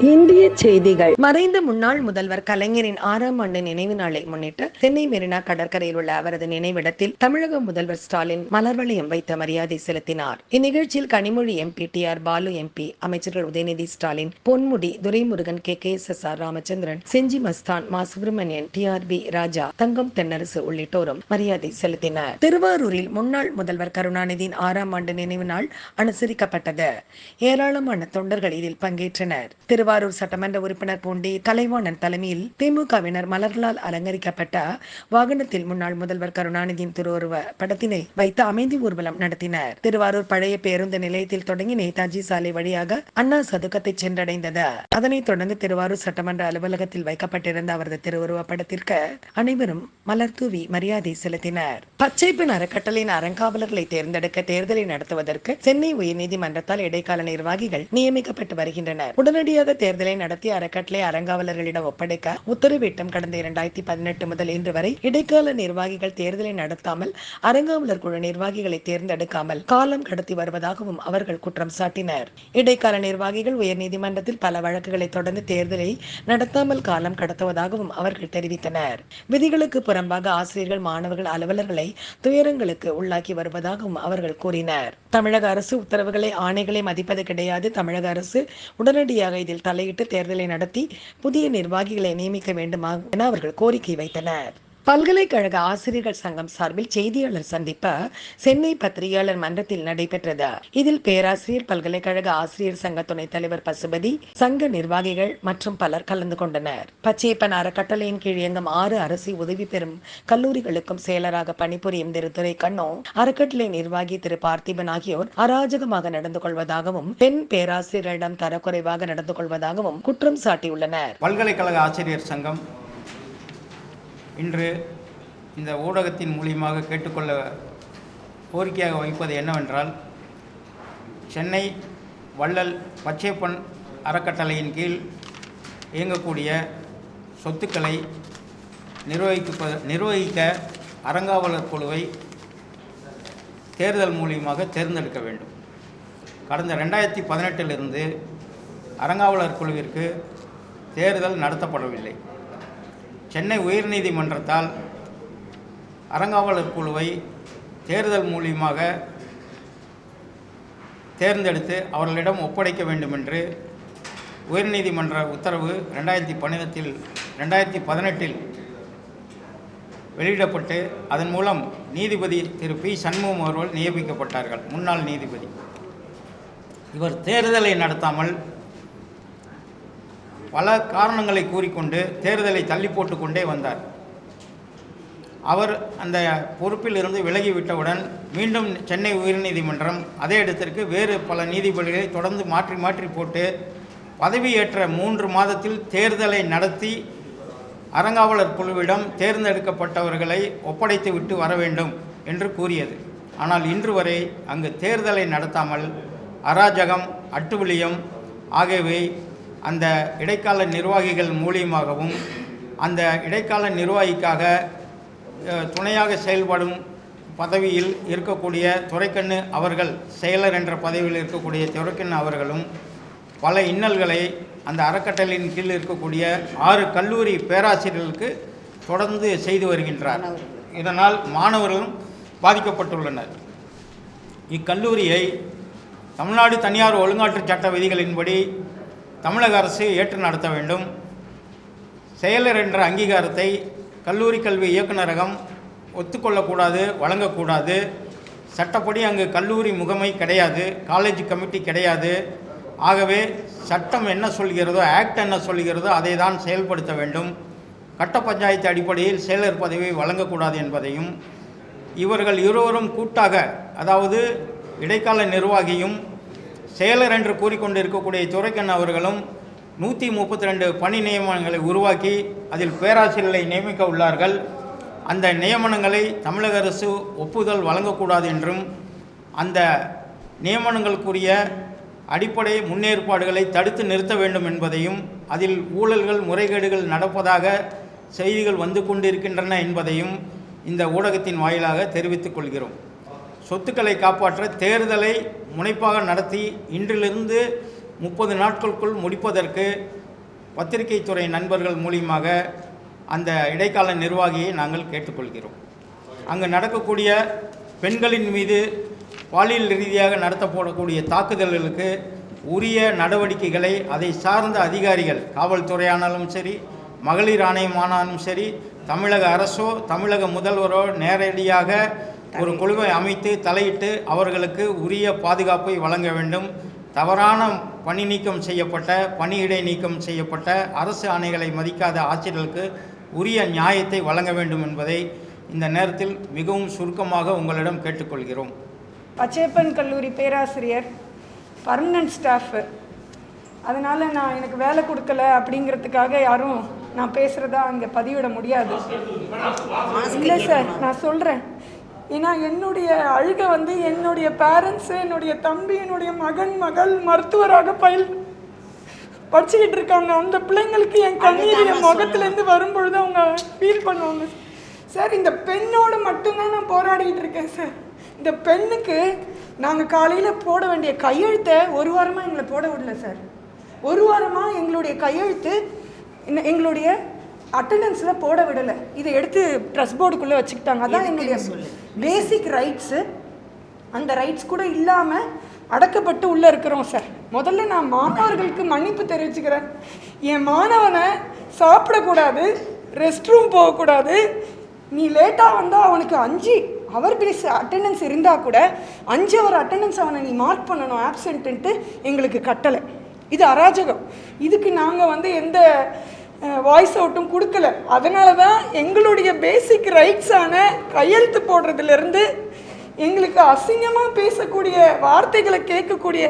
இந்திய செய்திகள். மறைந்த முன்னாள் முதல்வர் கலைஞரின் ஆறாம் ஆண்டு நினைவு நாளை முன்னிட்டு சென்னை மெரினா கடற்கரையில் உள்ள அவரது நினைவிடத்தில் தமிழக முதல்வர் ஸ்டாலின் மலர் வளையம் வைத்த மரியாதை செலுத்தினார். இந்நிகழ்ச்சியில் Kanimozhi MP T R Baalu MP அமைச்சர்கள் Udhayanidhi Stalin Ponmudi Duraimurugan K K S S R Ramachandran Gingee Masthan Ma Subramanian T R B Raja Thangam Thennarasu உள்ளிட்டோரும் மரியாதை செலுத்தினர். திருவாரூரில் முன்னாள் முதல்வர் கருணாநிதியின் ஆறாம் ஆண்டு நினைவு நாள் அனுசரிக்கப்பட்டது. ஏராளமான தொண்டர்கள் இதில் பங்கேற்றனர். திருவாரூர் சட்டமன்ற உறுப்பினர் பூண்டி கலைவாணன் தலைமையில் திமுகவினர் மலர்களால் அலங்கரிக்கப்பட்ட வாகனத்தில் முன்னாள் முதல்வர் கருணாநிதியின் திருவுருவ படத்தினை வைத்து அமைதி ஊர்வலம் நடத்தினர். திருவாரூர் பழைய பேருந்து நிலையத்தில் தொடங்கி நேதாஜி சாலை வழியாக அண்ணா சதுக்கத்தை சென்றடைந்தது. அதனைத் தொடர்ந்து திருவாரூர் சட்டமன்ற அலுவலகத்தில் வைக்கப்பட்டிருந்த அவரது திருவுருவ படத்திற்கு அனைவரும் மலர் தூவி மரியாதை செலுத்தினர். பச்சைப்பெண் அறக்கட்டளையின் அறங்காவலர்களை தேர்ந்தெடுக்க தேர்தலை நடத்துவதற்கு சென்னை உயர்நீதிமன்றத்தால் இடைக்கால நிர்வாகிகள் நியமிக்கப்பட்டு வருகின்றனர். உடனடியாக தேர்தலை நடத்தி அறக்கட்டளை அரங்காவலர்களிடம் ஒப்படைக்க உத்தரவிட்டம் கடந்த இரண்டாயிரத்தி பதினெட்டு முதல் இன்று வரை இடைக்கால நிர்வாகிகள் தேர்தலை நடத்தாமல் அரங்காவலர் குழு நிர்வாகிகளை தேர்ந்தெடுக்காமல் காலம் கடத்தி வருவதாகவும் அவர்கள் குற்றம் சாட்டினர். இடைக்கால நிர்வாகிகள் உயர்நீதிமன்றத்தில் பல வழக்குகளை தொடர்ந்து தேர்தலை நடத்தாமல் காலம் கடத்துவதாகவும் அவர்கள் தெரிவித்தனர். விதிகளுக்கு புறம்பாக ஆசிரியர்கள் மாணவர்கள் அலுவலர்களை துயரங்களுக்கு உள்ளாக்கி வருவதாகவும் அவர்கள் கூறினர். தமிழக அரசு உத்தரவுகளை ஆணைகளை மதிப்பது கிடையாது. தமிழக அரசு உடனடியாக இதில் தலையிட்டு தேர்தலை நடத்தி புதிய நிர்வாகிகளை நியமிக்க வேண்டுமா என அவர்கள் கோரிக்கை வைத்தனர். பல்கலைக்கழக ஆசிரியர்கள் சங்கம் சார்பில் செய்தியாளர் சந்திப்பு சென்னை பத்திரிகையாளர் மன்றத்தில் நடைபெற்றது. இதில் பேராசிரியர் பல்கலைக்கழக ஆசிரியர் சங்க துணைத் தலைவர் பசுபதி சங்க நிர்வாகிகள் மற்றும் பலர் கலந்து கொண்டனர். பச்சையப்பன் அறக்கட்டளையின் கீழ் இயங்கும் ஆறு அரசு உதவி பெறும் கல்லூரிகளுக்கும் செயலராக பணிபுரியும் திரு துரை கண்ணோ அறக்கட்டளை நிர்வாகி திரு பார்த்திபன் ஆகியோர் அராஜகமாக நடந்து கொள்வதாகவும் பெண் பேராசிரியரிடம் தரக்குறைவாக நடந்து கொள்வதாகவும் குற்றம் சாட்டியுள்ளனர். பல்கலைக்கழக ஆசிரியர் சங்கம் இன்று இந்த ஊடகத்தின் மூலியமாக கேட்டுக்கொள்ள கோரிக்கையாக வைப்பது என்னவென்றால் சென்னை வள்ளல் பச்சைப்பன் அறக்கட்டளையின் கீழ் இயங்கக்கூடிய சொத்துக்களை நிர்வகிப்ப நிர்வகிக்க அறங்காவலர் குழுவை தேர்தல் மூலியமாக தேர்ந்தெடுக்க வேண்டும். கடந்த ரெண்டாயிரத்தி பதினெட்டிலிருந்து அறங்காவலர் குழுவிற்கு தேர்தல் நடத்தப்படவில்லை. சென்னை உயர்நீதிமன்றத்தால் அறங்காவலர் குழுவை தேர்தல் மூலியமாக தேர்ந்தெடுத்து அவர்களிடம் ஒப்படைக்க வேண்டும் என்று உயர்நீதிமன்ற உத்தரவு ரெண்டாயிரத்தி பதினெட்டில் ரெண்டாயிரத்தி பதினெட்டில் வெளியிடப்பட்டு அதன் மூலம் நீதிபதி திரு. பி. சண்முகம் அவர்கள் நியமிக்கப்பட்டார்கள் முன்னாள் நீதிபதி. இவர் தேர்தலை நடத்தாமல் பல காரணங்களை கூறிக்கொண்டு தேர்தலை தள்ளி போட்டு கொண்டே வந்தார். அவர் அந்த பொறுப்பில் இருந்து விலகிவிட்டவுடன் மீண்டும் சென்னை உயர்நீதிமன்றம் அதே இடத்திற்கு வேறு பல நீதிபதிகளை தொடர்ந்து மாற்றி மாற்றி போட்டு பதவியேற்ற மூன்று மாதத்தில் தேர்தலை நடத்தி அறங்காவலர் குழுவிடம் தேர்ந்தெடுக்கப்பட்டவர்களை ஒப்படைத்து விட்டு வர வேண்டும் என்று கூறியது. ஆனால் இன்று வரை அங்கு தேர்தலை நடத்தாமல் அராஜகம் அட்டுவிளியம் ஆகியவை அந்த இடைக்கால நிர்வாகிகள் மூலியமாகவும் அந்த இடைக்கால நிர்வாகிக்காக துணையாக செயல்படும் பதவியில் இருக்கக்கூடிய துரைக்கண்ணு அவர்கள் செயலர் என்ற பதவியில் இருக்கக்கூடிய துரைக்கண்ணு அவர்களும் பல இன்னல்களை அந்த அறக்கட்டளையின் கீழ் இருக்கக்கூடிய ஆறு கல்லூரி பேராசிரியர்களுக்கு தொடர்ந்து செய்து வருகின்றார். இதனால் மாணவர்களும் பாதிக்கப்பட்டுள்ளனர். இக்கல்லூரியை தமிழ்நாடு தனியார் ஒழுங்காற்று சட்ட விதிகளின்படி தமிழக அரசு ஏற்று நடத்த வேண்டும். செயலர் என்ற அங்கீகாரத்தை கல்லூரி கல்வி இயக்குநரகம் ஒத்துக்கொள்ளக்கூடாது வழங்கக்கூடாது. சட்டப்படி அங்கு கல்லூரி முகமை கிடையாது காலேஜ் கமிட்டி கிடையாது. ஆகவே சட்டம் என்ன சொல்கிறதோ ஆக்ட் என்ன சொல்கிறதோ அதை தான் செயல்படுத்த வேண்டும். கட்ட பஞ்சாயத்து அடிப்படையில் செயலர் பதவி வழங்கக்கூடாது என்பதையும் இவர்கள் இருவரும் கூட்டாக அதாவது இடைக்கால நிர்வாகியும் செயலர் என்று கூறிக்கொண்டு இருக்கக்கூடிய துரைக்கண்ண் அவர்களும் நூற்றி முப்பத்தி ரெண்டு பணி நியமனங்களை உருவாக்கி அதில் பேராசிரியர்களை நியமிக்க உள்ளார்கள். அந்த நியமனங்களை தமிழக அரசு ஒப்புதல் வழங்கக்கூடாது என்றும் அந்த நியமனங்களுக்குரிய அடிப்படை முன்னேற்பாடுகளை தடுத்து நிறுத்த வேண்டும் என்பதையும் அதில் ஊழல்கள் முறைகேடுகள் நடப்பதாக செய்திகள் வந்து கொண்டிருக்கின்றன என்பதையும் இந்த ஊடகத்தின் வாயிலாக தெரிவித்துக் கொள்கிறோம். சொத்துக்களை காப்பாற்ற தேர்தலை முனைப்பாக நடத்தி இன்றிலிருந்து முப்பது நாட்களுக்குள் முடிப்பதற்கு பத்திரிகை துறை நண்பர்கள் மூலியமாக அந்த இடைக்கால நிர்வாகியை நாங்கள் கேட்டுக்கொள்கிறோம். அங்கு நடக்கக்கூடிய பெண்களின் மீது பாலியல் ரீதியாக நடத்தப்படக்கூடிய தாக்குதல்களுக்கு உரிய நடவடிக்கைகளை அதை சார்ந்த அதிகாரிகள் காவல்துறையானாலும் சரி மகளிர் ஆணையமானாலும் சரி தமிழக அரசோ தமிழக முதல்வரோ நேரடியாக ஒரு குழுவை அமைத்து தலையிட்டு அவர்களுக்கு உரிய பாதுகாப்பை வழங்க வேண்டும். தவறான பணி நீக்கம் செய்யப்பட்ட பணியிடை நீக்கம் செய்யப்பட்ட அரசு ஆணைகளை மதிக்காத ஆட்சியர்களுக்கு உரிய நியாயத்தை வழங்க வேண்டும் என்பதை இந்த நேரத்தில் மிகவும் சுருக்கமாக உங்களிடம் கேட்டுக்கொள்கிறோம். பச்சையப்பன் கல்லூரி பேராசிரியர் பர்மனன்ட் ஸ்டாஃபு அதனால் நான் எனக்கு வேலை கொடுக்கல அப்படிங்கிறதுக்காக யாரும் நான் பேசுகிறதா அங்கே பதிவிட முடியாது. இல்லை சார் நான் சொல்கிறேன் ஏன்னா என்னுடைய அழுகை வந்து என்னுடைய பேரண்ட்ஸு என்னுடைய தம்பி என்னுடைய மகன் மகள் மருத்துவராக பயில் படிச்சுக்கிட்டு இருக்காங்க. அந்த பிள்ளைங்களுக்கு என் கண்ணீர் என் முகத்துலேருந்து வரும்பொழுது அவங்க ஃபீல் பண்ணுவாங்க. சார் இந்த பெண்ணோடு மட்டும்தான் நான் போராடிக்கிட்டு இருக்கேன் சார் இந்த பெண்ணுக்கு நாங்கள் காலையில் போட வேண்டிய கையெழுத்தை ஒரு வாரமாக எங்களை போட விடல சார் ஒரு வாரமாக எங்களுடைய கையெழுத்து எங்களுடைய அட்டண்டன்ஸில் போட விடலை. இதை எடுத்து ட்ரெஸ் போர்டுக்குள்ளே வச்சுக்கிட்டாங்க. அதான் எங்களுடைய பேசிக் ரைட்ஸு அந்த ரைட்ஸ் கூட இல்லாமல் அடக்கப்பட்டு உள்ளே இருக்கிறோம் சார் முதல்ல நான் மாணவர்களுக்கு மன்னிப்பு தெரிவிச்சுக்கிறேன். என் மாணவனை சாப்பிடக்கூடாது ரெஸ்ட் ரூம் போகக்கூடாது. நீ லேட்டாக வந்தால் அவனுக்கு அஞ்சு அவர் பேஸ் அட்டெண்டன்ஸ் இருந்தால் கூட அஞ்சு அவர் அட்டெண்டன்ஸ் அவனை நீ மார்க் பண்ணணும் ஆப்சென்ட்டு எங்களுக்கு கட்டளை இது அராஜகம். இதுக்கு நாங்கள் வந்து எந்த வாய்ஸ் அவுட்டும் கொடுக்கல. அதனால தான் எங்களுடைய பேசிக் ரைட்ஸான கையெழுத்து போடுறதுலேருந்து எங்களுக்கு அசிங்கமாக பேசக்கூடிய வார்த்தைகளை கேட்கக்கூடிய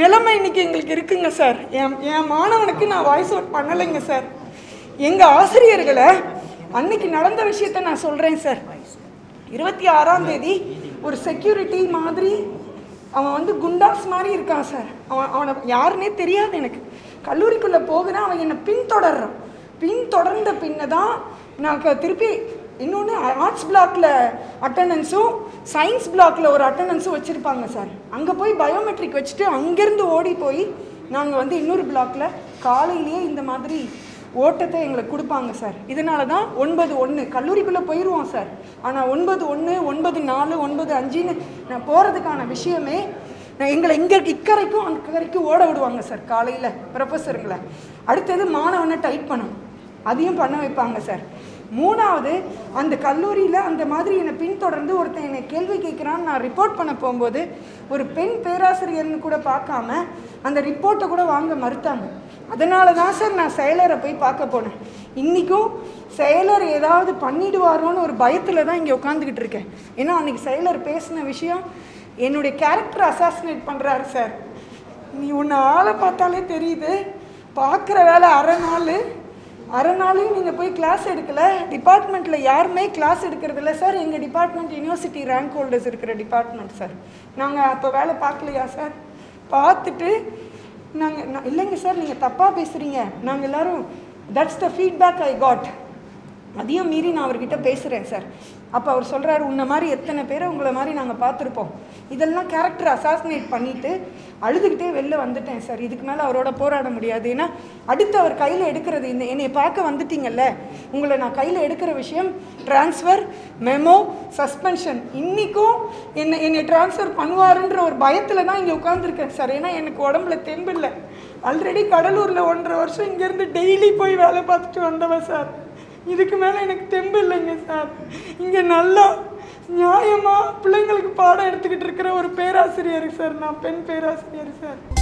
நிலைமை இன்னைக்கு எங்களுக்கு இருக்குங்க சார் என் என் மாணவனுக்கு நான் வாய்ஸ் அவுட் பண்ணலைங்க சார் எங்கள் ஆசிரியர்களை அன்னைக்கு நடந்த விஷயத்த நான் சொல்கிறேன் சார் இருபத்தி ஆறாம் தேதி ஒரு செக்யூரிட்டி மாதிரி அவன் வந்து குண்டாஸ் மாதிரி இருக்கான் சார் அவன் அவனை யாருன்னே தெரியாது எனக்கு. கல்லூரிக்குள்ளே போகிறேன் அவன் என்னை பின்தொடர்றான். பின்தொடர்ந்த பின்ன தான் நான் இப்போ திருப்பி இன்னொன்று ஆர்ட்ஸ் பிளாக்ல அட்டண்டன்ஸும் சயின்ஸ் பிளாக்ல ஒரு அட்டண்டன்ஸும் வச்சுருப்பாங்க சார். அங்கே போய் பயோமெட்ரிக் வச்சுட்டு அங்கேருந்து ஓடி போய் நாங்கள் வந்து இன்னொரு பிளாக்ல காலையிலேயே இந்த மாதிரி ஓட்டத்தை எங்களுக்கு கொடுப்பாங்க சார். இதனால தான் ஒன்பது ஒன்று கல்லூரிக்குள்ளே போயிடுவோம் சார். ஆனால் ஒன்பது ஒன்று ஒன்பது நாலு ஒன்பது அஞ்சுன்னு நான் போகிறதுக்கான விஷயமே நான் எங்களை இங்கே இக்கரைக்கும் அக்கரைக்கும் ஓட விடுவாங்க சார் காலையில் ப்ரொஃபஸருங்களை அடுத்தது மாணவனை டைப் பண்ணணும். அதையும் பண்ண வைப்பாங்க சார். மூணாவது அந்த கல்லூரியில் அந்த மாதிரி என்னை பின்தொடர்ந்து ஒருத்தன் என்னை கேள்வி கேட்குறான்னு நான் ரிப்போர்ட் பண்ண போகும்போது ஒரு பெண் பேராசிரியர்னு கூட பார்க்காம அந்த ரிப்போர்ட்டை கூட வாங்க மறுத்தாங்க. அதனால தான் சார் நான் செயலரை போய் பார்க்க போனேன். இன்றைக்கும் செயலர் ஏதாவது பண்ணிடுவாரோன்னு ஒரு பயத்தில் தான் இங்கே உட்காந்துக்கிட்டு இருக்கேன். ஏன்னா அன்றைக்கி செயலர் பேசின விஷயம் என்னுடைய கேரக்டர் அசாசினேட் பண்ணுறாரு சார். நீ உன்னை ஆளை பார்த்தாலே தெரியுது. பார்க்குற வேலை அரை நாள் அரை நாளையும் நீங்கள் போய் கிளாஸ் எடுக்கல. டிபார்ட்மெண்ட்டில் யாருமே கிளாஸ் எடுக்கிறது இல்லை சார் எங்கள் டிபார்ட்மெண்ட் யூனிவர்சிட்டி ரேங்க் ஹோல்டர்ஸ் இருக்கிற டிபார்ட்மெண்ட் சார் நாங்கள் அப்போ வேலை பார்க்கலையா சார் பார்த்துட்டு நாங்கள் நான் இல்லைங்க சார் நீங்கள் தப்பாக பேசுகிறீங்க நாங்கள் எல்லாரும் that's the feedback I got அதையும் மீறி நான் அவர்கிட்ட பேசுகிறேன் சார் அப்போ அவர் சொல்கிறாரு உன்னை மாதிரி எத்தனை பேரை உங்களை மாதிரி நாங்கள் பார்த்துருப்போம். இதெல்லாம் கேரக்டர் அசாசினேட் பண்ணிவிட்டு அழுதுகிட்டே வெளில வந்துட்டேன் சார் இதுக்கு மேலே அவரோட போராட முடியாது. ஏன்னா அடுத்து அவர் கையில் எடுக்கிறது இந்த என்னை பார்க்க வந்துட்டீங்கல்ல? உங்களை நான் கையில் எடுக்கிற விஷயம் ட்ரான்ஸ்ஃபர் மெமோ சஸ்பென்ஷன் இன்றைக்கும் என்னை என்னை ட்ரான்ஸ்ஃபர் பண்ணுவாருன்ற ஒரு பயத்தில் தான் இங்கே உட்காந்துருக்கேன் சார் ஏன்னா எனக்கு உடம்புல தெம்பு இல்லை. ஆல்ரெடி கடலூரில் ஒன்றரை வருஷம் இங்கேருந்து டெய்லி போய் வேலை பார்த்துட்டு வந்தவன் சார் இதுக்கு மேலே எனக்கு தெம்பு இல்லைங்க சார் இங்கே நல்லா நியாயமாக பிள்ளைங்களுக்கு பாடம் எடுத்துக்கிட்டு இருக்கிற ஒரு பேராசிரியர் சார். நான் பெண் பேராசிரியர் சார்.